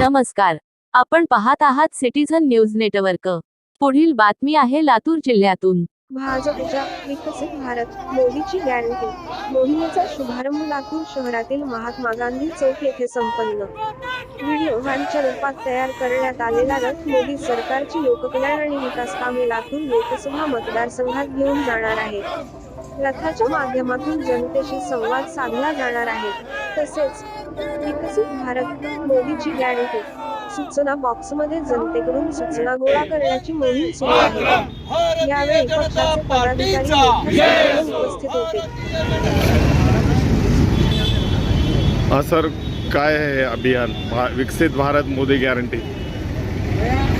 नमस्कार. आपण पाहत आहात सिटीझन न्यूज नेटवर्क पुढील बातमी आहे लातूर जिल्ह्यातून. भाजपच्या विकसित भारत मोदीची गॅरंटी मोहिमेचा शुभारंभ लातूर शहरातील महात्मा गांधी चौक येथे संपन्न. व्हिडिओ व्हॅनच्या रूपात तयार करण्यात आलेला रथ मोदी सरकारची लोककल्याण आणि विकास कामे लातूर लोकसभा मतदारसंघात घेऊन जाणार आहे. रथाच्या माध्यमातून जनतेशी संवाद साधला जाणार आहे. तसेच विकसित भारत मोदीची गॅरंटी सूचना बॉक्समध्ये जनतेकडून सूचना गोळा करण्याची मोहीम सुरू आहे. यावेळी पक्षाचे पदाधिकारी उपस्थित होते. हा सर काय आहे हे अभियान? विकसित भारत मोदी गॅरंटी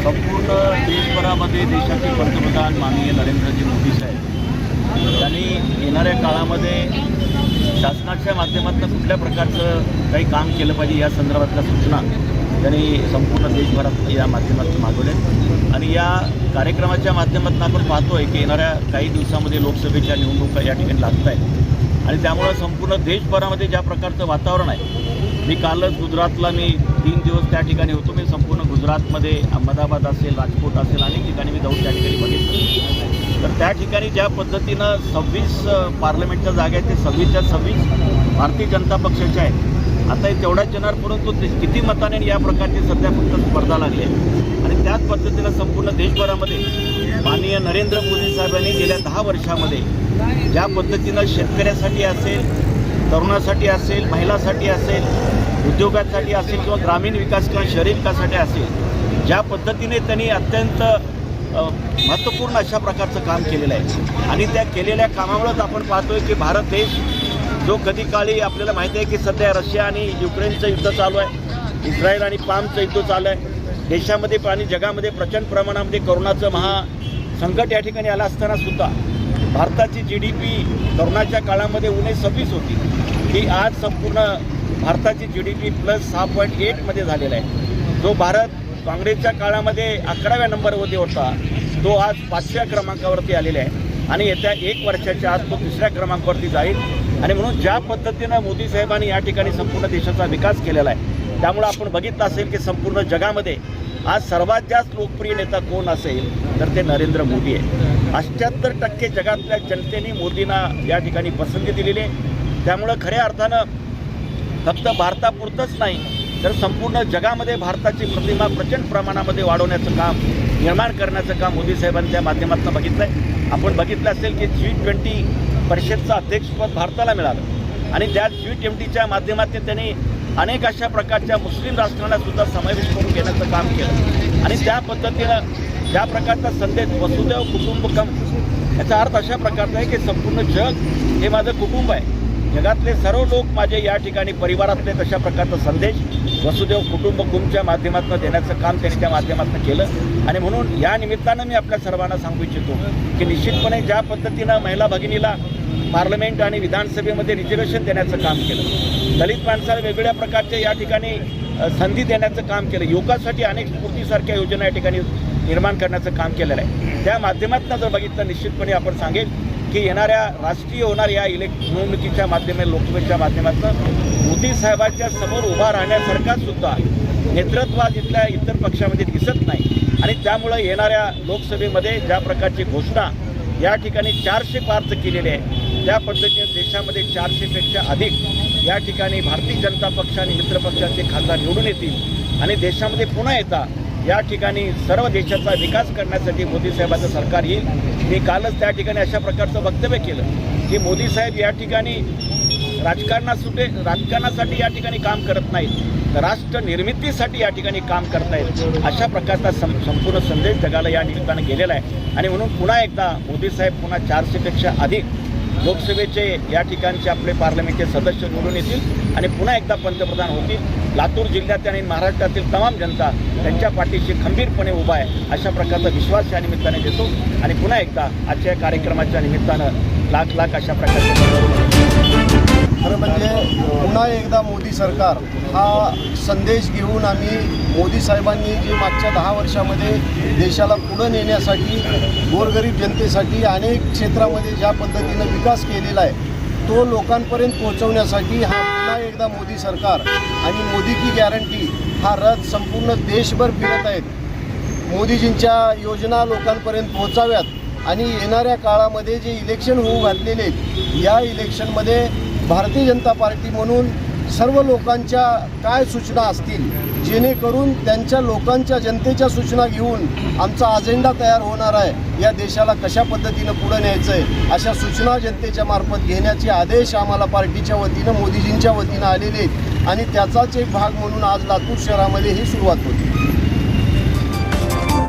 संपूर्ण देशभरामध्ये देशाचे पंतप्रधान माननीय नरेंद्रजी मोदी साहेब. यांनी येणाऱ्या काळामध्ये शासनाच्या माध्यमातून कुठल्या प्रकारचं काही काम केलं पाहिजे या संदर्भातल्या सूचना त्यांनी संपूर्ण देशभरात या माध्यमातून मागवल्या. आणि या कार्यक्रमाच्या माध्यमातून आपण पाहतोय की येणाऱ्या काही दिवसामध्ये लोकसभेच्या निवडणुका या ठिकाणी लागत आहेत आणि त्यामुळं संपूर्ण देशभरामध्ये ज्या प्रकारचं वातावरण आहे मी कालच गुजरातला मी तीन दिवस त्या ठिकाणी होतो. मी संपूर्ण गुजरातमध्ये अहमदाबाद असेल राजकोट असेल अनेक ठिकाणी मी जाऊन त्या ठिकाणी बघितलं. तर त्या ठिकाणी ज्या पद्धतीनं सव्वीस पार्लमेंटच्या जागा आहेत ते सव्वीसच्या सव्वीस भारतीय जनता पक्षाच्या आहेत. आता हे तेवढ्याच येणार परंतु ते किती मताने या प्रकारची सध्या फक्त स्पर्धा लागली आहे. आणि त्याच पद्धतीनं संपूर्ण देशभरामध्ये माननीय नरेंद्र मोदी साहेबांनी गेल्या दहा वर्षामध्ये ज्या पद्धतीनं शेतकऱ्यासाठी असेल तरुणासाठी असेल महिलासाठी असेल उद्योगासाठी असेल किंवा ग्रामीण विकास किंवा शहरी विकासासाठी असेल ज्या पद्धतीने त्यांनी अत्यंत महत्त्वपूर्ण अशा प्रकारचं काम केलेलं आहे. आणि त्या केलेल्या कामामुळेच आपण पाहतोय की भारत देश जो कधी काळी आपल्याला माहिती आहे की सध्या रशिया आणि युक्रेनचं युद्ध चालू आहे इस्रायल आणि पामचं युद्ध चालू आहे. देशामध्ये आणि जगामध्ये प्रचंड प्रमाणामध्ये करोनाचं महा संकट या ठिकाणी आलं असताना सुद्धा भारताची जी डी पी करोनाच्या काळामध्ये उणे सव्वीस होती. ही आज संपूर्ण भारताची जी डी पी प्लस सहा पॉईंट एटमध्ये झालेला आहे. जो भारत काँग्रेसच्या काळामध्ये अकराव्या नंबरवरती होता. तो आज पाचव्या क्रमांकावरती आलेला आहे. आणि येत्या एक वर्षाच्या आत तो तिसऱ्या क्रमांकावरती जाईल. आणि म्हणून ज्या पद्धतीनं मोदी साहेबांनी या ठिकाणी संपूर्ण देशाचा विकास केलेला आहे त्यामुळं आपण बघितलं असेल की संपूर्ण जगामध्ये आज सर्वात जास्त लोकप्रिय नेता कोण असेल तर ते नरेंद्र मोदी आहे. अठ्ठ्याहत्तर टक्के जगातल्या जनतेने मोदींना या ठिकाणी पसंती दिलेली आहे. त्यामुळं खऱ्या अर्थानं फक्त भारतापुरतंच नाही तर संपूर्ण जगामध्ये भारताची प्रतिमा प्रचंड प्रमाणामध्ये वाढवण्याचं काम निर्माण करण्याचं काम मोदी साहेबांच्या त्या माध्यमातून बघितलं आहे आपण बघितलं असेल की जी ट्वेंटी परिषदचं अध्यक्षपद भारताला मिळालं. आणि त्या जी ट्वेंटीच्या माध्यमातून त्यांनी अनेक अशा प्रकारच्या मुस्लिम राष्ट्रांना सुद्धा समावेश करून घेण्याचं काम केलं. आणि त्या पद्धतीनं ज्या प्रकारचा संदेश वसुदैव कुटुंबकम याचा अर्थ अशा प्रकारचा आहे की संपूर्ण जग हे माझं कुटुंब आहे. जगातले सर्व लोक माझे या ठिकाणी परिवारातले तशा प्रकारचा संदेश वसुदेव कुटुंबकुमच्या माध्यमातून देण्याचं काम त्यांनी त्या माध्यमातून केलं. आणि म्हणून या निमित्तानं मी आपल्या सर्वांना सांगू इच्छितो की निश्चितपणे ज्या पद्धतीनं महिला भगिनीला पार्लमेंट आणि विधानसभेमध्ये रिझर्वेशन देण्याचं काम केलं दलित माणसाला वेगवेगळ्या प्रकारच्या या ठिकाणी संधी देण्याचं काम केलं युवकासाठी अनेक स्फूर्तीसारख्या योजना या ठिकाणी निर्माण करण्याचं काम केलेलं आहे. त्या माध्यमातून जर बघितलं निश्चितपणे आपण सांगेल की येणाऱ्या राष्ट्रीय होणाऱ्या या इलेक् निवडणुकीच्या माध्यमे लोकसभेच्या माध्यमातून मोदी साहेबांच्या समोर उभा राहण्यासारखा सुद्धा नेतृत्वात इथल्या इतर पक्षामध्ये दिसत नाही. आणि त्यामुळं येणाऱ्या लोकसभेमध्ये ज्या प्रकारची घोषणा या ठिकाणी चारशे पार्च केलेले आहे त्या पद्धतीने देशामध्ये चारशेपेक्षा अधिक या ठिकाणी भारतीय जनता पक्ष आणि मित्रपक्षाचे खासदार निवडून येतील. आणि देशामध्ये पुन्हा येता या ठिकाणी सर्व देशाचा विकास करण्यासाठी मोदी साहेबांचं सरकार येईल. मी कालच त्या ठिकाणी अशा प्रकारचं वक्तव्य केलं की मोदी साहेब या ठिकाणी राजकारणासुटे राजकारणासाठी या ठिकाणी काम करत नाहीत. राष्ट्र निर्मितीसाठी या ठिकाणी काम करत नाहीत अशा प्रकारचा सं संपूर्ण संदेश जगाला या निमित्तानं गेलेला आहे. आणि म्हणून पुन्हा एकदा मोदी साहेब पुन्हा चारशेपेक्षा अधिक लोकसभेचे या ठिकाणचे आपले पार्लमेंटचे सदस्य निवडून येतील आणि पुन्हा एकदा पंतप्रधान होतील. लातूर जिल्ह्यात आणि महाराष्ट्रातील तमाम जनता त्यांच्या पाठीशी खंबीरपणे उभा आहे. अशा प्रकारचा विश्वास या निमित्ताने देतो. आणि पुन्हा एकदा आजच्या कार्यक्रमाच्या निमित्तानं लाख लाख अशा प्रकारचे खरं म्हणजे पुन्हा एकदा मोदी सरकार हा संदेश घेऊन आम्ही मोदी साहेबांनी जे मागच्या दहा वर्षामध्ये देशाला पुढं नेण्यासाठी गोरगरीब जनतेसाठी अनेक क्षेत्रामध्ये ज्या पद्धतीनं विकास केलेला आहे तो लोकांपर्यंत पोहोचवण्यासाठी हा पुन्हा एकदा मोदी सरकार आणि मोदी की गॅरंटी हा रथ संपूर्ण देशभर फिरत आहेत. मोदीजींच्या योजना लोकांपर्यंत पोहोचाव्यात आणि येणाऱ्या काळामध्ये जे इलेक्शन होऊ घातलेले या इलेक्शनमध्ये भारतीय जनता पार्टी म्हणून सर्व लोकांच्या काय सूचना असतील जेणेकरून त्यांच्या लोकांच्या जनतेच्या सूचना घेऊन आमचा अजेंडा तयार होणार आहे या देशाला कशा पद्धतीनं पुढं न्यायचं आहे अशा सूचना जनतेच्या मार्फत घेण्याचे आदेश आम्हाला पार्टीच्या वतीनं मोदीजींच्या वतीनं आलेले आहेत. आणि त्याचाच एक भाग म्हणून आज लातूर शहरामध्ये ही सुरुवात होती.